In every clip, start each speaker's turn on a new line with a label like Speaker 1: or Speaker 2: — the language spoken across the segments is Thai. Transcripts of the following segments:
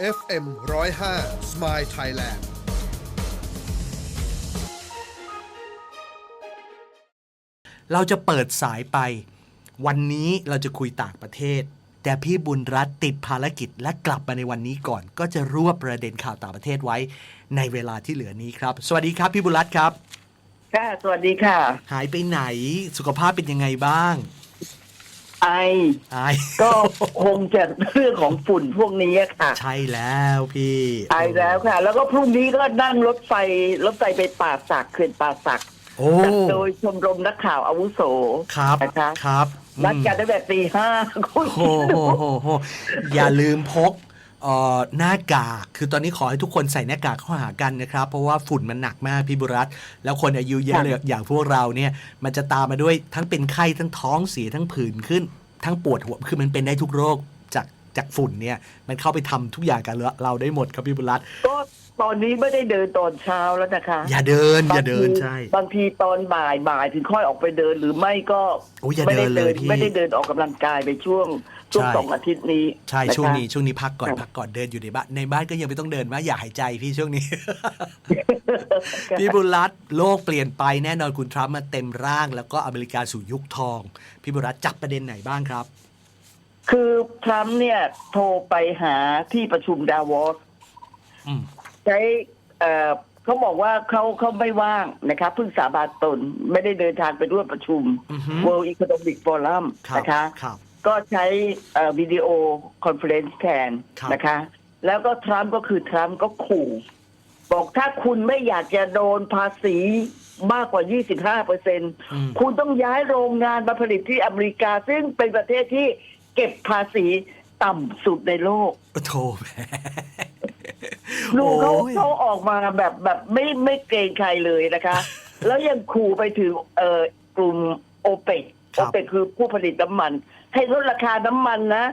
Speaker 1: FM 105 Smile Thailand
Speaker 2: เราจะเปิดสายไป วันนี้เราจะคุยต่างประเทศ แต่พี่บุญรัตน์ติดภารกิจและกลับมาในวันนี้ก่อน ก็จะรวบประเด็นข่าวต่างประเทศไว้ในเวลาที่เหลือนี้ครับ สวัสดีครับพี่บุญรัตน์ครับ
Speaker 3: ค่ะ สวัสดีค่ะ
Speaker 2: หายไปไหนสุขภาพเป็นยังไงบ้าง
Speaker 3: ไอ
Speaker 2: อาย
Speaker 3: ก็คงจะเรื่องของฝุ่นพวกนี้ค่ะ
Speaker 2: ใช่แล้วพี่
Speaker 3: ไอแล้วค่ะ แล้วก็พรุ่งนี้ก็นั่งรถไฟรถไฟไปป่าสักเขื่อนป่าสัก
Speaker 2: โอ้
Speaker 3: จัดโดยชมรมนักข่าวอาวุโส
Speaker 2: ครับ
Speaker 3: นะคะ
Speaker 2: ครับ
Speaker 3: นัดกัน
Speaker 2: อืม
Speaker 3: ตั้งแต่ตีห้าคุณ
Speaker 2: โอ้โหโหโหอย่าลืมพกเอ่อ หน้ากาก คือตอนนี้ขอให้ทุกคนใส่หน้ากากเข้าหากันนะครับ เพราะว่าฝุ่นมันหนักมากพี่บุรัตน์แล้วคนอายุเยอะเลยอย่างพวกเราเนี่ย มันจะตามมาด้วยทั้งเป็นไข้ทั้งท้องเสียทั้งผื่นขึ้น ทั้งปวดหัว คือมันเป็นได้ทุกโรคจากจากฝุ่นเนี่ย มันเข้าไปทำทุกอย่างกับเราได้หมดครับพี่บุรัตน์
Speaker 3: ก็ ตอนนี้ไม่ได้เดินตอนเช้าแล้วนะคะ
Speaker 2: อย่าเดิน อย่าเดิน
Speaker 3: บงที
Speaker 2: ใช่
Speaker 3: บางทีตอนบ่ายบ่ายถึงค่อยออกไปเดินหรือไม่ก็
Speaker 2: โอ้ยอย่า
Speaker 3: ไม่
Speaker 2: เดิ
Speaker 3: ได้
Speaker 2: นเลยพี่
Speaker 3: ไม่ได้เดินออกกำลังกายไปช่วงช่วง
Speaker 2: ใช่
Speaker 3: สองอาทิตย์นี้
Speaker 2: ใช่ะ
Speaker 3: คะ
Speaker 2: ช่วงนี้ช่วงนี้พักก่อน
Speaker 3: ครับ
Speaker 2: พักก่อนเดินอยู่ในบ้านในบ้านก็ยังไม่ต้องเดินว่าอย่าหายใจพี่ช่วงนี้ พี่บุญรัตน์โลกเปลี่ยนไปแน่นอนคุณทรัมป์มาเต็มร่าง แล้วก็อเมริกาสู่ยุคทอง พี่บุญรัตน์จับประเด็นไหนบ้างครับ
Speaker 3: คือทรัมป์เนี่ยโทรไปหาที่ประชุมดาวอส
Speaker 2: อืม
Speaker 3: ใช้เอ่อเขาบอกว่าเขาเขาไม่ว่างนะครับเพิ่งสาบานตนไม่ได้เดินทางไปร่วมประชุม
Speaker 2: อือฮึ
Speaker 3: World Economic Forum
Speaker 2: ครับ
Speaker 3: นะคะ
Speaker 2: ครับ
Speaker 3: ก็ใช้เอ่อวิดีโอคอนเฟอเรนซ์แทน
Speaker 2: ครับ
Speaker 3: นะคะ แล้วก็ทรัมป์ก็คือทรัมป์ก็ขู่บอกถ้าคุณไม่อยากจะโดนภาษีมากกว่า 25เปอร์เซ็น
Speaker 2: อืม
Speaker 3: คุณต้องย้ายโรงงานมาผลิตที่อเมริกา ซึ่งเป็นประเทศที่เก็บภาษีต่ำสุดในโลก
Speaker 2: โทแหม
Speaker 3: ดูเขา
Speaker 2: โอ้ย
Speaker 3: เขาออกมาแบบแบบไม่ไม่เกรงใครเลยนะคะ แล้วยังขู่ไปถึงเอ่อกลุ่มโอเปก
Speaker 2: ครั
Speaker 3: โอบ เปกคือผู้ผลิตน้ำมัน ให้ลดราคาน้ำมันนะ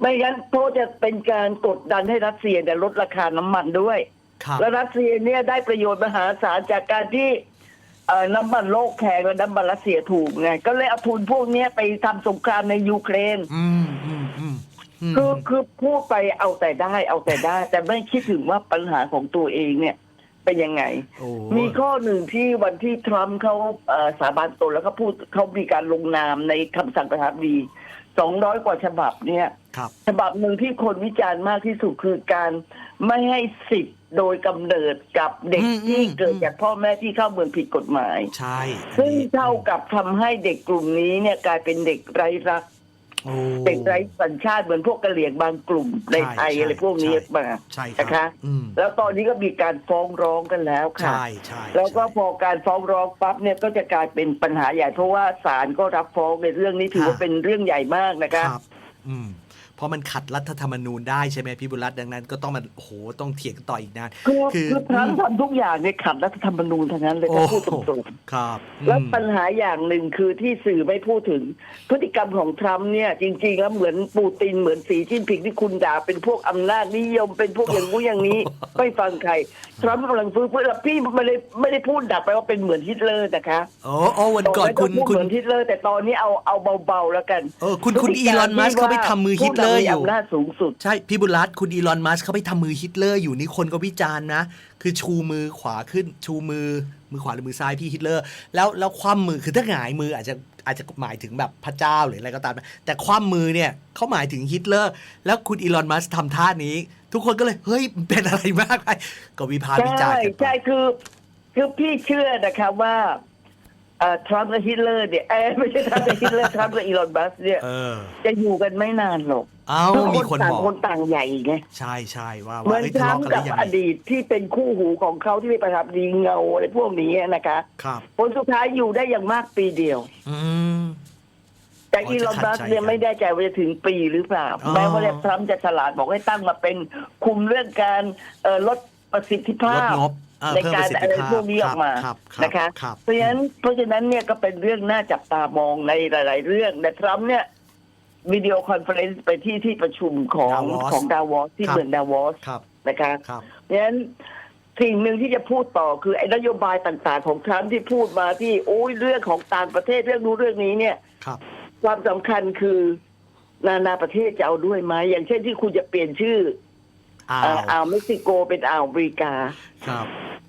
Speaker 3: ไม่งั้นโทษจะเป็นการกดดันให้รัสเซียเนี่ยลดราคาน้ำมันด้วย
Speaker 2: ครับ
Speaker 3: แล้วรัสเซียเนี่ยได้ประโยชน์มหาศาลจากการที่เอ่อน้ำมันโลกแพงและน้ำมันรัสเซียถูกไงก็เลยเอาทุนพวกเนี้ยไปทำสงครามในยูเครน
Speaker 2: อืมอืมอืมม
Speaker 3: คือคือพูดไปเอาแต่ได้เอาแต่ได้ แต่ไม่คิดถึงว่าปัญหาของตัวเองเนี่ย เป็นยังไง
Speaker 2: โอ้
Speaker 3: มีข้อหนึ่งที่วันที่ทรัมป์เขาเอ่อสาบานตนแล้วเขาพูดเขามีการลงนามในคำสั่งประธานาธิบดีสองร้อยกว่าฉบับเนี่ย
Speaker 2: ครับ
Speaker 3: ฉบับหนึ่งที่คนวิจารณ์มากที่สุดคือการไม่ให้สิทธิ์โดยกำเนิดกับเด็ก
Speaker 2: อืม
Speaker 3: ที่
Speaker 2: อืม
Speaker 3: เกิดจากพ่อแม่ที่เข้าเมืองผิดกฎหมาย
Speaker 2: ใช่อัน
Speaker 3: ซึ่ง
Speaker 2: นี้
Speaker 3: เท่ากับทำให้เด็กกลุ่มนี้เนี่ยกลายเป็นเด็กไร้รัก
Speaker 2: โอ้
Speaker 3: เด็กไร้สัญชาติเหมือนพวกกะเหรี่ยงบางกลุ่มในไทย
Speaker 2: ใช่
Speaker 3: อะไรพวกนี้
Speaker 2: ใช่
Speaker 3: มา
Speaker 2: ใช่ครับ
Speaker 3: นะคะ
Speaker 2: อืม
Speaker 3: แล้วตอนนี้ก็มีการฟ้องร้องกันแล้วค่ะ
Speaker 2: ใช่ใช่
Speaker 3: แล้วก็
Speaker 2: ใช่
Speaker 3: พอการฟ้องร้องปั๊บเนี่ยก็จะกลายเป็นปัญหาใหญ่เพราะว่าศาลก็รับฟ้องในเรื่องนี้ถือว่าเป็นเรื่องใหญ่มากนะคะ
Speaker 2: ค รับอืมเพราะมันขัดรัฐธรรมนูญได้ใช่ไหมพี่บุญรัตน์ดังนั้น ก็ต้องมาโอ้โหต้องเถียงกันต่ออีกนาน
Speaker 3: คือ
Speaker 2: คือ
Speaker 3: คือทรัมป์ทำทุกอย่างในยขัดรัฐธรรมนูญทั้งนั้นเลย
Speaker 2: โอ้
Speaker 3: ถ้าพูดตรง
Speaker 2: ครับ
Speaker 3: ๆแล้ว
Speaker 2: อืม
Speaker 3: ปัญหาอย่างหนึ่งคือที่สื่อไม่พูดถึง พฤติกรรมของทรัมป์เนี่ย จริง ๆ แล้วเหมือนปูตินเหมือนสีจิ้นผิงที่คุณด่าเป็นพวกอำนาจนิยมเป็นพวกอย่างงู้นอย่างนี้ไม่ฟังใครทรัมป์กำลังฟื้นฟื้นแล้วพี่ไม่ได้ไม่ได้พูดดับไปว่าเป็นเหมือนฮิตเลอร์นะคะ
Speaker 2: โอ้โอ้วันก่อนคุณ
Speaker 3: พูด
Speaker 2: คุณ
Speaker 3: เหมือนฮิตเลอร์ แต่ตอนนี้เอาเอาเบาๆแล้วกัน
Speaker 2: เออคุณคุณอีลอนมัสเขาไปทำมือฮิตเลอร์อยู่
Speaker 3: ผู้นำมีอำนาจสูงสุด
Speaker 2: ใช่ พี่บุญรัตน์คุณอีลอนมัสก์เขาไปทำมือฮิตเลอร์อยู่นี่คนก็วิจารณ์นะ คือชูมือขวาขึ้นชูมือมือขวาหรือมือซ้ายพี่ฮิตเลอร์ แล้วแล้วคว่ำมือคือถ้าหงายมืออาจจะอาจจะหมายถึงแบบพระเจ้าหรืออะไรก็ตามนะแต่คว่ำมือเนี่ยเขาหมายถึงฮิตเลอร์ แล้วคุณอีลอนมัสก์ทำท่านี้ ทุกคนก็เลยเฮ้ยเป็นอะไรมากไปก็วิพากษ์วิจารณ์
Speaker 3: ใช่
Speaker 2: กันไป
Speaker 3: ใช่คือคือพี่เชื่อนะคะว่าเอ่อทรัมป์กับฮิตเลอร์เนี่ยเอ้ยไม่ใช่ทรัมป์กับฮิตเลอร์ทรัมป์กับอีลอนมัสก์เนี่ย
Speaker 2: เออ
Speaker 3: จะอยู่กันไม่นานหรอก
Speaker 2: เอ้า
Speaker 3: เพราะ
Speaker 2: มีคน
Speaker 3: ต่าง
Speaker 2: บอก
Speaker 3: คนต่างใหญ่ไง
Speaker 2: ใช่ใช่ว่า
Speaker 3: เหมื
Speaker 2: ว่า
Speaker 3: อน
Speaker 2: เอ้ย
Speaker 3: ท
Speaker 2: ทะ
Speaker 3: รัม
Speaker 2: เลาะ
Speaker 3: ป์
Speaker 2: กัน
Speaker 3: กั
Speaker 2: แล้
Speaker 3: บ
Speaker 2: วยัง
Speaker 3: อ
Speaker 2: ไง
Speaker 3: ดีตที่เป็นคู่หูของเขาที่เป็นประทับดีเงาอะไรพวกนี้นะคะ
Speaker 2: ครับ
Speaker 3: ผลสุดท้ายอยู่ได้อย่างมากปีเดียว
Speaker 2: อืม
Speaker 3: แต่
Speaker 2: อ๋อ
Speaker 3: อีลอนมัส
Speaker 2: จะขัดใจ
Speaker 3: ก์เนี่ย
Speaker 2: กัน
Speaker 3: ไม่แน่ใจว่าจะถึงปีหรือเปล่า
Speaker 2: อ๋อ
Speaker 3: แม้ว่าทรัมป์จะฉลาดบอกให้ตั้งมาเป็นคุมเรื่องการเอ่อลดประสิทธิภา
Speaker 2: ลด
Speaker 3: พ
Speaker 2: งบอ่
Speaker 3: ใน
Speaker 2: เพิ่ม
Speaker 3: กา
Speaker 2: ป
Speaker 3: ร
Speaker 2: ระสิท
Speaker 3: อะ
Speaker 2: ธิ
Speaker 3: ไร
Speaker 2: ภาพ
Speaker 3: พวกนี้ออกมา
Speaker 2: รับรับ
Speaker 3: นะคะ
Speaker 2: ครับ
Speaker 3: เพราะฉะนั้นเพราะฉะนั้นเนี่ยก็เป็นเรื่องน่าจับตามองในหลาย ๆ เรื่องแต่ทรัมป์เนี่ย วิดีโอคอนเฟอเรนซ์ไปที่ที่ประชุมของ
Speaker 2: Davos
Speaker 3: ของดาวอสที่
Speaker 2: ครับ
Speaker 3: เมืองดาวอส
Speaker 2: ครับ
Speaker 3: นะคะ
Speaker 2: ครับ
Speaker 3: เพราะฉะนั้นสิ่งหนึ่งที่จะพูดต่อคือไอ้นโยบายต่างๆของทรัมป์ที่พูดมาที่โอ้ยเรื่องของต่างประเทศเรื่องนู้นเรื่องนี้เนี่ย
Speaker 2: ครับ
Speaker 3: ความสำคัญคือนานาประเทศจะเอาด้วยไหมอย่างเช่นที่คุณจะเปลี่ยนชื่อ
Speaker 2: อ่า
Speaker 3: เอ่อ
Speaker 2: ว
Speaker 3: อ่าวเม็กซิโกเป็นอ่าวอเมริกา
Speaker 2: ครับ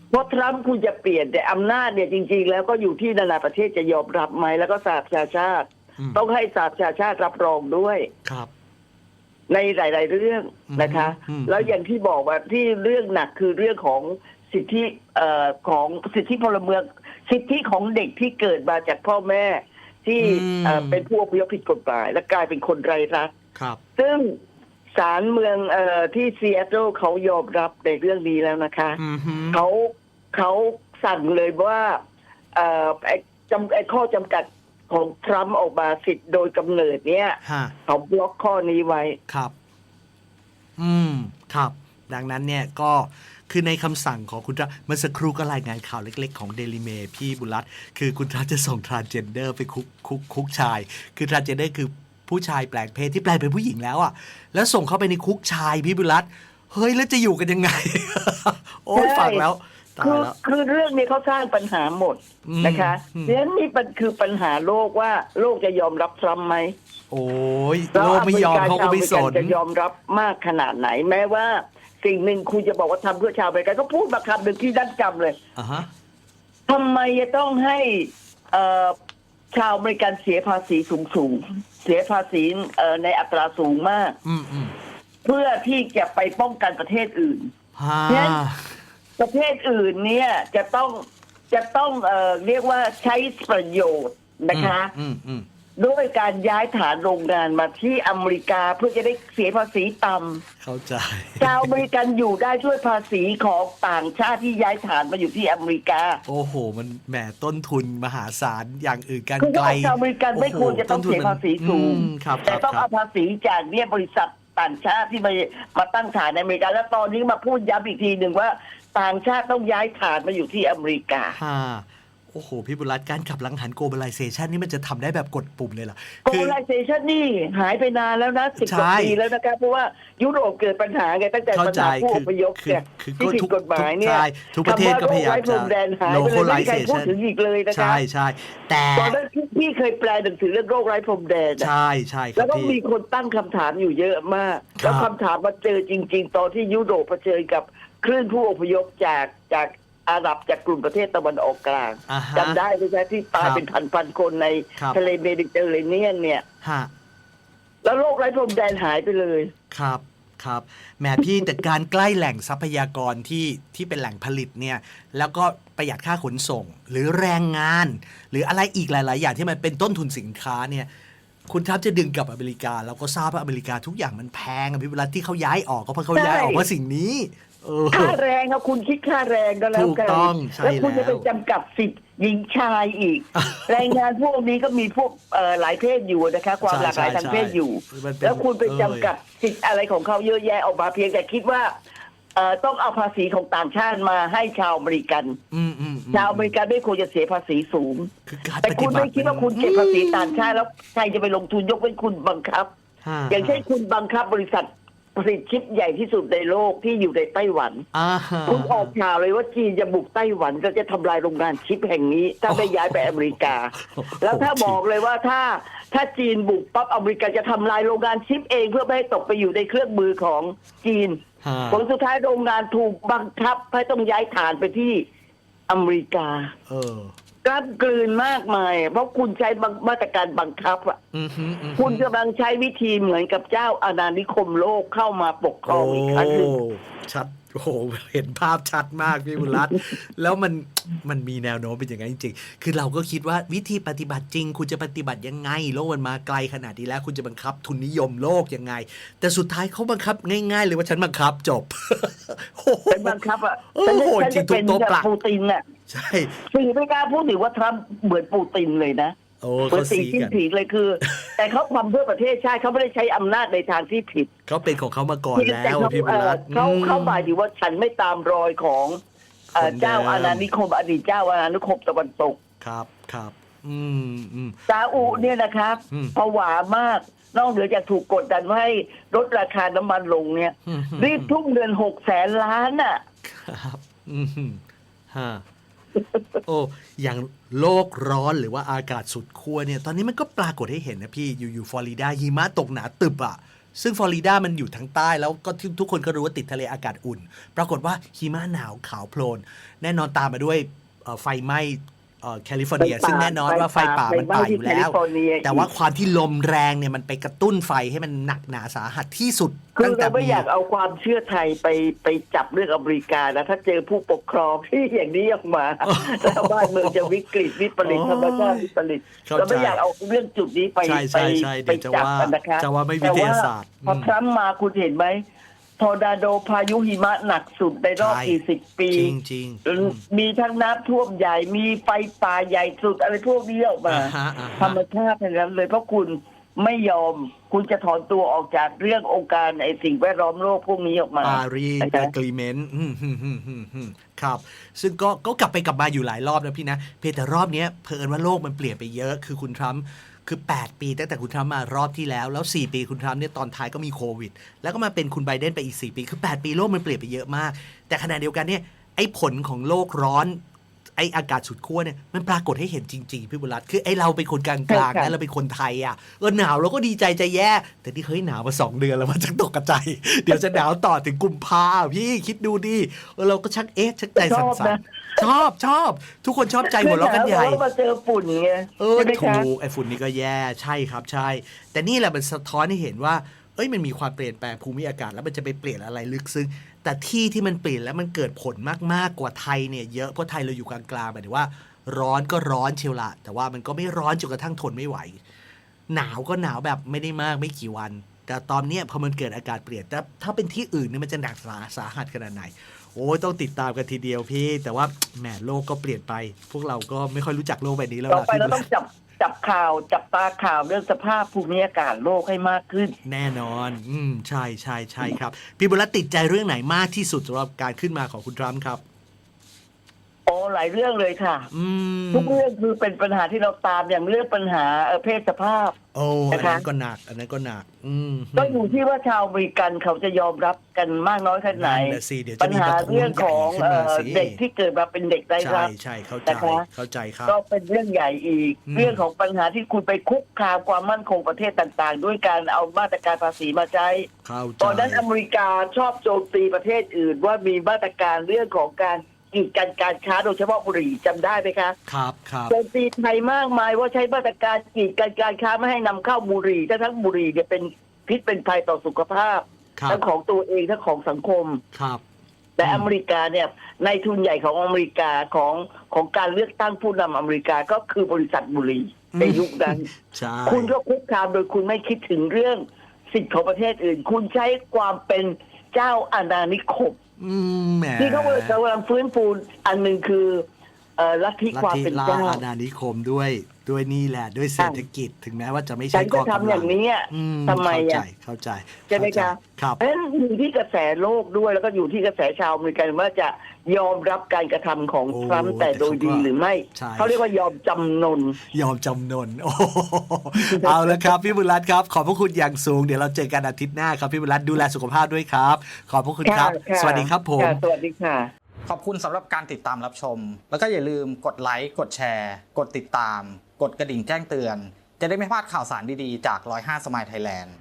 Speaker 3: เพราะทรัมป์คุณจะเปลี่ยนแต่อำนาจเนี่ยจริง ๆ แล้วก็อยู่ที่นานาประเทศจะยอมรับไหมแล้วก็สหประชาชาติ
Speaker 2: อืม
Speaker 3: ต้องให้สหประชาชาติรับรองด้วย
Speaker 2: ครับ
Speaker 3: ในหลาย ๆ เรื่องนะคะ
Speaker 2: อืม
Speaker 3: แล้วอย่างที่บอกว่าที่เรื่องหนักคือเรื่องของสิทธิเอ่อของสิทธิพลเมือง สิทธิของเด็กที่เกิดมาจากพ่อแม่ ที่เอ่อเป็นผู้อพยพผิดกฎหมาย และกลายเป็นคนไร้รัฐ
Speaker 2: ครับ
Speaker 3: ซึ่งศาลเมืองเอ่อที่ซีแอตเทิลเขายอมรับในเรื่องนี้แล้วนะคะ
Speaker 2: อืมฮึ
Speaker 3: เขาเขาสั่งเลยว่าเอ่อไอ้จำไอ้ข้อจำกัด ของทรัมป์ออกมาสิทธิ์โดยกำเนิดเนี่ย
Speaker 2: ฮะ
Speaker 3: เขาบล็อกข้อนี้ไว้
Speaker 2: ครับ อืม ครับ ดังนั้นเนี่ยก็คือในคำสั่งของคุณทรัมป์เมื่อสักครู่ก็รายงานข่าวเล็ก ๆ ของเดลิเมพี่บุรัตคือคุณทรัมป์จะส่งทรานเจนเดอร์ไปคุกคุกคุกชาย คือทรานเจนเดอร์คือผู้ชายแปลงเพศที่แปลงเป็นผู้หญิงแล้วอะ แล้วส่งเข้าไปในคุกชายพี่บุรัตเฮ้ยแล้วจะอยู่กันยังไง โอ้ย
Speaker 3: ใช่
Speaker 2: ฟังแล้ว ตาย
Speaker 3: คือ
Speaker 2: แล้ว
Speaker 3: คือเรื่องนี้เขาสร้างปัญหาหมด
Speaker 2: อืม
Speaker 3: นะคะ
Speaker 2: อืม
Speaker 3: ดังนั้นนี่มันคือปัญหาโลกว่าโลกจะยอมรับทรัมป์ไหม
Speaker 2: โอ้ยโลกไม่ยอมเขาก็ไม่สน
Speaker 3: จะยอมรับมากขนาดไหน แม้ว่าสิ่งหนึ่งคุณจะบอกว่าทำเพื่อชาวอเมริกันก็พูดมาคำหนึ่งที่ดั้นจำเลย
Speaker 2: อะฮะ
Speaker 3: ทำไมจะต้องให้เอ่อชาวอเมริกันเสียภาษีสูงสูงๆเสียภาษีเอ่อในอัตราสูงมาก
Speaker 2: อืมอืม
Speaker 3: เพื่อที่จะไปป้องกันประเทศอื่น
Speaker 2: ฮ่า
Speaker 3: เนี่ย ประเทศอื่นเนี่ยจะต้องจะต้องเอ่อเรียกว่าใช้ประโยชน์นะคะ
Speaker 2: อืมอืม
Speaker 3: ด้วยการย้ายฐานโรงงานมาที่อเมริกาเพื่อจะได้เสียภาษีต่
Speaker 2: เข้าใจำ
Speaker 3: ชาวอเมริกันอยู่ได้ด้วยภาษีของต่างชาติที่ย้ายฐานมาอยู่ที่อเมริกา
Speaker 2: โอ้โห มันแหมต้นทุนมหาศาลอย่างอื่นกัน
Speaker 3: คือ
Speaker 2: ไกล
Speaker 3: ชาวอเมริกันไม่ควรจะต้องเสียภาษีสูง
Speaker 2: อืมครับ
Speaker 3: แต่ต้อง
Speaker 2: ครั
Speaker 3: เอา
Speaker 2: บ
Speaker 3: ภาษีจากเนี่ยบริษัทต่างชาติที่มามาตั้งฐานในอเมริกาแล้วตอนนี้มาพูดย้ำอีกทีหนึ่งว่า ต่างชาติต้องย้ายฐานมาอยู่ที่อเมริกา
Speaker 2: ฮ่าโอ้โห พี่บุรัตการขับหลังหัน globalization นี่มันจะทำได้แบบกดปุ่มเลยเหรอคือ
Speaker 3: globalization นี่หายไปนานแล้วนะสิบกว่า
Speaker 2: ใช่
Speaker 3: ปีแล้วนะครับเพราะว่ายุโรปเกิดปัญหาไงตั้งแต่
Speaker 2: เข้า
Speaker 3: ปัญ
Speaker 2: ใจ
Speaker 3: หาผู้อพยพ
Speaker 2: คือ
Speaker 3: เนี่ย
Speaker 2: คือ
Speaker 3: ที่ผิด
Speaker 2: ทุก
Speaker 3: กฎหมายเนี่ย
Speaker 2: ใช่ทุกประเทศก็พยายาม
Speaker 3: คำว่โรคไร้พรมแดนหายไปเลยไม่มีใครพูด
Speaker 2: localization
Speaker 3: ถึงอีกเลยนะคะ
Speaker 2: ใช่ใช่แต่
Speaker 3: ตอนนั้นพี่พี่เคยแปลหนังสือเรื่องโรคไร้พรมแดนอะ
Speaker 2: ใช่ใช่ครั
Speaker 3: แล้
Speaker 2: บ
Speaker 3: วก็
Speaker 2: พี่
Speaker 3: มีคนตั้งคำถามอยู่เยอะมาก
Speaker 2: ครับ
Speaker 3: แล้วคำถามมาเจอจริง ๆ ตอนที่ยุโรปเผชิญกับ คลื่นผู้อพยพจากจากอาหรับจากกลุ่มประเทศตะวันออกกลาง
Speaker 2: อ่าฮะ
Speaker 3: จำได้ไหมครับที่ตาย
Speaker 2: ครับ
Speaker 3: เป็นพันๆคนใน
Speaker 2: ครับ
Speaker 3: ทะเลเมดิเตอร์เรเนียนเนี่ย
Speaker 2: ฮะ
Speaker 3: แล้วโรคไร้พรมแดนหายไปเลย
Speaker 2: ครับครับแหมพี่แต่การใกล้แหล่งทรัพยากรที่ที่เป็นแหล่งผลิตเนี่ยแล้วก็ประหยัดค่าขนส่ง หรือแรงงาน หรืออะไรอีกหลาย ๆ อย่างที่มันเป็นต้นทุนสินค้าเนี่ยคุณทัพจะดึงกลับอเมริกา แล้วก็ทราบว่าอเมริกาทุกอย่างมันแพงอะพี่เวลาที่เขาย้ายออกก็เพราะเขาย้ายออกเพราะสิ่งนี้ เออ
Speaker 3: ค่าแรงครับคุณคิดค่าแรงก็แล้วกัน
Speaker 2: ถูกต้องใช่
Speaker 3: แล้วคุณจะ
Speaker 2: แล้ว
Speaker 3: ไปจำกัดสิทธิ์หญิงชายอีก แรงงานพวกนี้ก็มีพวกเอ่อหลายเพศอยู่นะคะ ความหลากหลายทางเพศอยู่
Speaker 2: มันเป็น
Speaker 3: แล้วคุณไป
Speaker 2: เออ
Speaker 3: จำกัดสิทธิ์อะไรของเขาเยอะแยะออกมาเพียงแต่คิดว่าเอ่อต้องเอาภาษีของต่างชาติมาให้ชาวอเมริกัน
Speaker 2: อืมอืมอืม
Speaker 3: ชาวอเมริกันไม่ควรจะเสียภาษีสูง
Speaker 2: คือการ
Speaker 3: แต่
Speaker 2: ป
Speaker 3: คุ
Speaker 2: ฏิ
Speaker 3: ณ
Speaker 2: บั
Speaker 3: ไม่
Speaker 2: ติ
Speaker 3: คิดว่าคุณเก็บภาษีต่างชาติแล้วใครจะไปลงทุนยกเว้นคุณบังคับ
Speaker 2: ฮะ
Speaker 3: อย่างเช่นคุณบังคับบริษัท ผลิตชิปใหญ่ที่สุดในโลกที่อยู่ในไต้หวัน
Speaker 2: อ่าฮะ
Speaker 3: คุณออกข่าวเลยว่าจีนจะบุกไต้หวันก็จะทำลายโรงงานชิปแห่งนี้ ถ้าไม่ย้ายไปอเมริกา แล้วถ้าบอกเลยว่าถ้าถ้าจีนบุกปั๊บอเมริกาจะทำลายโรงงานชิปเองเพื่อไม่ให้ตกไปอยู่ในเครื่องมือของจีน
Speaker 2: ฮะ
Speaker 3: ผลสุดท้ายโรงงานถูกบังคับให้ต้องย้ายฐานไปที่อเมริกา
Speaker 2: เออ
Speaker 3: กล้ามกลืนมากมาย เพราะคุณใช้บังมาตรการบังคับอะ
Speaker 2: อือฮึอือฮึ
Speaker 3: คุณกำลังใช้วิธีเหมือนกับเจ้าอาณานิคมโลกเข้ามาปกครองอีกครั้งหนึ่ง
Speaker 2: โอ้ชัดโอ้โหเห็นภาพชัดมากพี่บุญรัตน์ แล้วมันมันมีแนวโน้มเป็นอย่างนั้นจริงๆ คือเราก็คิดว่าวิธีปฏิบัติจริง คุณจะปฏิบัติยังไง โลกมันมาไกลขนาดนี้แล้ว คุณจะบังคับทุนนิยมโลกยังไง แต่สุดท้ายเขาบังคับง่ายๆเลยว่าฉันบังคับจบ โอ้โห
Speaker 3: เป็นบังคับอะ
Speaker 2: โอ้
Speaker 3: ฉัน
Speaker 2: โห
Speaker 3: ฉัน
Speaker 2: จริ
Speaker 3: จะ
Speaker 2: งทุก
Speaker 3: เป็น
Speaker 2: โต๊ะ
Speaker 3: แบบ
Speaker 2: ปลัก
Speaker 3: ปูตินอะ
Speaker 2: ใช่
Speaker 3: สื่อไม่กล้าพูดถึงว่าทรัมป์เหมือนปูตินเลยนะ
Speaker 2: โอ้
Speaker 3: เหมือ
Speaker 2: เขา
Speaker 3: นสี
Speaker 2: สี
Speaker 3: จิ้น
Speaker 2: กัน
Speaker 3: ผิงเลยคือ แต่เขาทำเพื่อประเทศชาติเขาไม่ได้ใช้อำนาจในทางที่ผิด
Speaker 2: เขาเป็นของเขามาก่อน
Speaker 3: ที่
Speaker 2: แล้
Speaker 3: แต่
Speaker 2: ว
Speaker 3: เขา
Speaker 2: พี่บุ
Speaker 3: เอ่
Speaker 2: ญ
Speaker 3: อ
Speaker 2: รัตน์
Speaker 3: เขา
Speaker 2: อืม
Speaker 3: เขาหมายถึงว่าฉันไม่ตามรอยของเอ่อ
Speaker 2: คนเดิม
Speaker 3: เจ้าอาณานิคมอดีตเจ้าอาณานิคมตะวันตก
Speaker 2: ครับครับ อืมอืม
Speaker 3: ซาอุเนี่ยนะครับ
Speaker 2: อืม
Speaker 3: ผวามาก นอกเหนือจากถูกกดดันว่าให้ลดราคาน้ำมันลงเนี่ย
Speaker 2: อืม
Speaker 3: รีบทุ่มเงินหกแสนล้านอะ
Speaker 2: ครับ อืมฮะ โอ้อย่างโลกร้อนหรือว่าอากาศสุดขั้วเนี่ย ตอนนี้มันก็ปรากฏให้เห็นนะพี่ อยู่อยู่ฟลอริดาหิมะตกหนาตึบอะซึ่งฟลอริดามันอยู่ทางใต้แล้วก็ทุกคนก็รู้ว่าติดทะเลอากาศอุ่น ปรากฏว่าหิมะหนาวขาวโพลน แน่นอนตามมาด้วยไฟไหม้ แคลิฟอร์เนีย
Speaker 3: ไฟป่า
Speaker 2: ซึ่งแน่นอนว่าไฟป่ามันป่าอยู่แล้ว
Speaker 3: ไฟไหม้ที่แคลิฟอร์เนีย
Speaker 2: แต่ว่าความที่ลมแรงเนี่ยมันไปกระตุ้นไฟให้มันหนักหนาสาหัสที่สุด
Speaker 3: คือ
Speaker 2: ตั้งแต่
Speaker 3: เราไม่
Speaker 2: มี
Speaker 3: อยากเอาความเชื่อไทยไปไปจับเรื่องอเมริกานะถ้าเจอผู้ปกครองที่อย่างนี้ออกมาแล้วบ้านเมืองจะวิกฤตวิปริต
Speaker 2: โอ้ย
Speaker 3: ธรรมชาติวิปริต
Speaker 2: เข้าใจ
Speaker 3: เราไม่อยากเอาเรื่องจุดนี้ไป
Speaker 2: ใช่ใช่ใช่
Speaker 3: ไป
Speaker 2: เดี๋ยวจะ
Speaker 3: จับ
Speaker 2: ว่า
Speaker 3: กันนะคะ
Speaker 2: จะว่าไม่วิทยาศาสตร์
Speaker 3: แต่ว่พอ
Speaker 2: อืม
Speaker 3: ทรัมป์มาคุณเห็นไหม ทอร์นาโดพายุหิมะหนักสุดในรอบ
Speaker 2: ใช่
Speaker 3: กี่สิบปี
Speaker 2: จริงจริงๆอืม
Speaker 3: มีทั้งน้ำท่วมใหญ่ มีไฟป่าใหญ่สุดอะไรพวกนี้ออกมา
Speaker 2: อ่าฮะอ่าฮะ
Speaker 3: ธรรมชาติทั้งนั้นเลยเพราะคุณไม่ยอม คุณจะถอนตัวออกจากเรื่ององค์การไอสิ่งแวดล้อมโลกพวกนี้ออกมา
Speaker 2: ปารีส
Speaker 3: นะคะ
Speaker 2: อะกรีเมนต์ครับ ซึ่งก็ก็กลับไปกลับมาอยู่หลายรอบนะพี่นะ เพียงแต่รอบเนี้ยเผอิญว่าโลกมันเปลี่ยนไปเยอะ คือคุณทรัมป์ คือ 8 ปีตั้งแต่คุณทรัมป์มารอบที่แล้ว แล้ว 4 ปีคุณทรัมป์เนี่ยตอนท้ายก็มีโควิด แล้วก็มาเป็นคุณไบเดนไปอีก 4 ปี คือ 8 ปีโลกมันเปลี่ยนไปเยอะมาก แต่ขณะเดียวกันเนี่ยไอ้ผลของโลกร้อน ไออากาศสุดขั้วเนี่ยมันปรากฏให้เห็นจริง ๆ พี่บุรัตคือไอเราเป็นคนกลาง
Speaker 3: ใช่
Speaker 2: ๆ
Speaker 3: ค่ะ
Speaker 2: นะเราเป็นคนไทยอะเออหนาวเราก็ดีใจใจแย่ แต่ที่เฮ้ยหนาวมาสองเดือนแล้วมันจะตกกระจายเดี๋ยวจะหนาวต่อถึงกุมภาพี่คิดดูดิเออเราก็ชักเอ๊ะชักใจ
Speaker 3: ช
Speaker 2: สั่
Speaker 3: อบ
Speaker 2: น
Speaker 3: นะ
Speaker 2: ๆชอบชอบ ทุกคนชอบใจหัวเราะกันใหญ่
Speaker 3: เพราะว่ามาเจอฝุ่นไง
Speaker 2: เออ
Speaker 3: ใช่ไหม
Speaker 2: ถู
Speaker 3: คะ
Speaker 2: กไอ้ฝุ่นนี่ก็แย่ใช่ครับใช่ แต่นี่แหละมันสะท้อนให้เห็นว่าเอ้ยมันมีความเปลี่ยนแปลงภูมิอากาศแล้วมันจะไปเปลี่ยนอะไรลึกซึ้ง แต่ที่ที่มันเปลี่ยนแล้วมันเกิดผลมากๆกว่าไทยเนี่ยเยอะเพราะไทยเราอยู่กลางๆหมายถึงว่า ร้อนก็ร้อนเชียวละแต่ว่ามันก็ไม่ร้อนจนกระทั่งทนไม่ไหว หนาวก็หนาวแบบไม่ได้มากไม่กี่วัน แต่ตอนเนี้ยพอมันเกิดอากาศเปลี่ยนแต่ถ้าเป็นที่อื่นเนี่ยมันจะหนักสาสาหัสขนาดไหนโอ้ยต้องติดตามกันทีเดียวพี่ แต่ว่าแหมโลกก็เปลี่ยนไป พวกเราก็ไม่ค่อยรู้จักโลกใบบนี้แล้ว
Speaker 3: ต่อ
Speaker 2: ล่ะ
Speaker 3: ไป
Speaker 2: พี่
Speaker 3: เราต้องจับ จับข่าวจับตาข่าวเรื่องสภาพภูมิอากาศโลกให้มากขึ้น
Speaker 2: แน่นอน อืมใช่ใช่ใช่ครับ พี่บุรัตติดใจเรื่องไหนมากที่สุดสำหรับการขึ้นมาของคุณทรัมป์ครับ
Speaker 3: โอ้หลายเรื่องเลยค่ะ
Speaker 2: อืม
Speaker 3: ทุกเรื่องคือเป็นปัญหาที่เราตามอย่างเรื่องปัญหาเอ่อเพศสภาพ
Speaker 2: โอ้อัน
Speaker 3: นะคะ
Speaker 2: นั้นก็หนัก อันนั้นก็หนัก อืม
Speaker 3: ก็อยู่ที่ว่าชาวอเมริกันเขาจะยอมรับกันมากน้อยแค่ไหน
Speaker 2: นั่นน่ะสิเดี๋ยว
Speaker 3: ปั
Speaker 2: จะ
Speaker 3: ญ
Speaker 2: มี
Speaker 3: หา
Speaker 2: ประท้ว
Speaker 3: เรื่องง
Speaker 2: ให
Speaker 3: ข
Speaker 2: ญ่
Speaker 3: อง
Speaker 2: ขึ้น
Speaker 3: เอ่
Speaker 2: มา
Speaker 3: อ
Speaker 2: สิ
Speaker 3: เด็กที่เกิดมาเป็นเด็กไร้
Speaker 2: ใช่
Speaker 3: รับ
Speaker 2: ใช่เข้าใจ
Speaker 3: นะคะ
Speaker 2: เข้าใจครับ
Speaker 3: ก็เป็นเรื่องใหญ่อีก
Speaker 2: อืม
Speaker 3: เรื่องของปัญหาที่คุณไปคุกคามความมั่นคงประเทศต่างๆ ด้วยการเอามาตรการภาษีมาใช้
Speaker 2: เข้าใจ
Speaker 3: ตอนนั้นอเมริกาชอบโจมตีประเทศอื่นว่ามีมาตรการเรื่องของการ กีดกันการค้าโดยเฉพาะบุหรี่จำได้ไหมคะ
Speaker 2: ครับครับ
Speaker 3: โจมตีไทยมากมายว่าใช้มาตรการกีดกันการค้าไม่ให้นำเข้าบุหรี่ทั้งทั้งบุหรี่เนี่ยเป็นพิษเป็นภัยต่อสุขภาพ
Speaker 2: ครับ
Speaker 3: ทั้งของตัวเองทั้งของสังคม
Speaker 2: ครับ
Speaker 3: แต่
Speaker 2: อืม
Speaker 3: อเมริกาเนี่ยในทุนใหญ่ของอเมริกาของของการเลือกตั้งผู้นำอเมริกาก็คือบริษัทบุหรี่ในยุคนั้น
Speaker 2: ใช่
Speaker 3: คุณก็คุกคามโดยคุณไม่คิดถึงเรื่องสิทธิของประเทศอื่น คุณใช้ความเป็น เจ้าอาณานิคม
Speaker 2: อืมแหม
Speaker 3: ที่เขากำลังฟื้นฟูอันหนึ่งคือเอ่อ ลัทธิ
Speaker 2: ลัท
Speaker 3: ความ
Speaker 2: ธิ
Speaker 3: เป็น
Speaker 2: ล่า
Speaker 3: เจ้า
Speaker 2: อาณานิคมด้วยด้วยนี่แหละด้วยเศรษฐกิจถึงแม้ว่าจะไม่
Speaker 3: ฉั
Speaker 2: ใช่
Speaker 3: น
Speaker 2: ข้
Speaker 3: จะ
Speaker 2: อกำ
Speaker 3: ทำอ
Speaker 2: ลั
Speaker 3: ย่างงนี้อะ
Speaker 2: อื
Speaker 3: ทำไม
Speaker 2: เข้าใจ
Speaker 3: อะ
Speaker 2: เข้าใจ
Speaker 3: ใช่ไหมคะ
Speaker 2: ครับ
Speaker 3: เพราะฉะนั้นอยู่ที่กระแสโลกด้วยแล้วก็อยู่ที่กระแสชาวอเมริกันว่าจะยอมรับการกระทำของ
Speaker 2: โอ้
Speaker 3: ทรัมป์แต่โดยดี
Speaker 2: แต่เขาก็
Speaker 3: หรือไม่
Speaker 2: ใช่
Speaker 3: เขาเรียกว่ายอมจำนน
Speaker 2: ยอมจำนนโอ้โหเอาละครับ พี่บุญรัตน์ครับ ขอบพระคุณอย่างสูง เดี๋ยวเราเจอกันอาทิตย์หน้าครับ พี่บุญรัตน์ดูแลสุขภาพด้วยครับ ขอบพระคุณครับ
Speaker 3: ค่ะ
Speaker 2: สวัสดีครับผม
Speaker 3: ค่ะสวัสดีค่ะ
Speaker 4: ขอบคุณสำหรับการติดตามรับชม แล้วก็อย่าลืมกดไลค์ กดแชร์ กดติดตาม กดกระดิ่งแจ้งเตือน จะได้ไม่พลาดข่าวสารดีๆ จาก 105 สมายไทยแลนด์